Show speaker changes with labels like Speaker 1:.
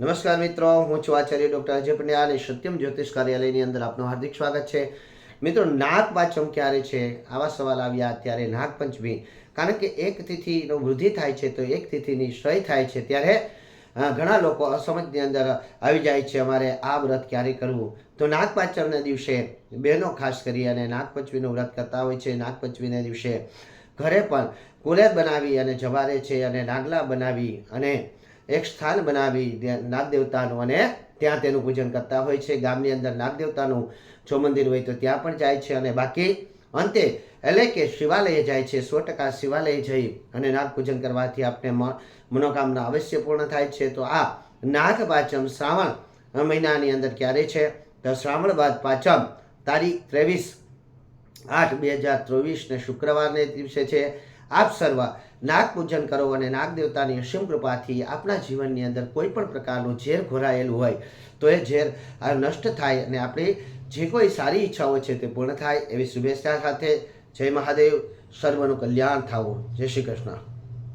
Speaker 1: નમસ્કાર મિત્રો, હું છું આચાર્ય ડૉક્ટર અજય પંડ્યા અને સત્યમ જ્યોતિષ કાર્યાલયની અંદર આપનું હાર્દિક સ્વાગત છે. મિત્રો, નાગ પાંચમ ક્યારે છે? આવા સવાલ આવ્યા ત્યારે નાગપંચમી. કારણ કે એક તિથિનો વૃદ્ધિ થાય છે તો એક તિથિની ક્ષય થાય છે. ત્યારે ઘણા લોકો અસમજની અંદર આવી જાય છે, અમારે આ વ્રત ક્યારે કરવું? તો નાગપાંચમના દિવસે બહેનો ખાસ કરી અને નાગપંચમીનું વ્રત કરતા હોય છે. નાગપંચમીના દિવસે ઘરે પણ કુલેર બનાવી અને જવારે છે અને નાગલા બનાવી અને એક સ્થાન બનાવી નાગ નાગદેવતાનું અને ત્યાં તેનું પૂજન કરતા હોય છે. ગામની અંદર નાગદેવતાનું જો મંદિર હોય તો ત્યાં પણ જાય છે અને બાકી અંતે એટલે કે શિવાલયે જાય છે. સો ટકા શિવાલયે જઈ અને નાગ પૂજન કરવાથી આપણે મનોકામના અવશ્ય પૂર્ણ થાય છે. તો આ નાગ પાંચમ શ્રાવણ મહિનાની અંદર ક્યારે છે? તો શ્રાવણ બાદ પાંચમ તારીખ ત્રેવીસ આઠ બે હજાર ચોવીસને શુક્રવારને દિવસે છે. આપ સર્વ નાગ પૂજન કરો અને નાગ દેવતાની અસીમ કૃપાથી આપણા જીવનની અંદર કોઈ પણ પ્રકારનું ઝેર ઘોરાયેલું હોય તો એ ઝેર નષ્ટ થાય અને આપણી જે કોઈ સારી ઈચ્છાઓ છે તે પૂર્ણ થાય. એવી શુભેચ્છા સાથે જય મહાદેવ. સર્વનું કલ્યાણ થાવું. જય શ્રી કૃષ્ણ.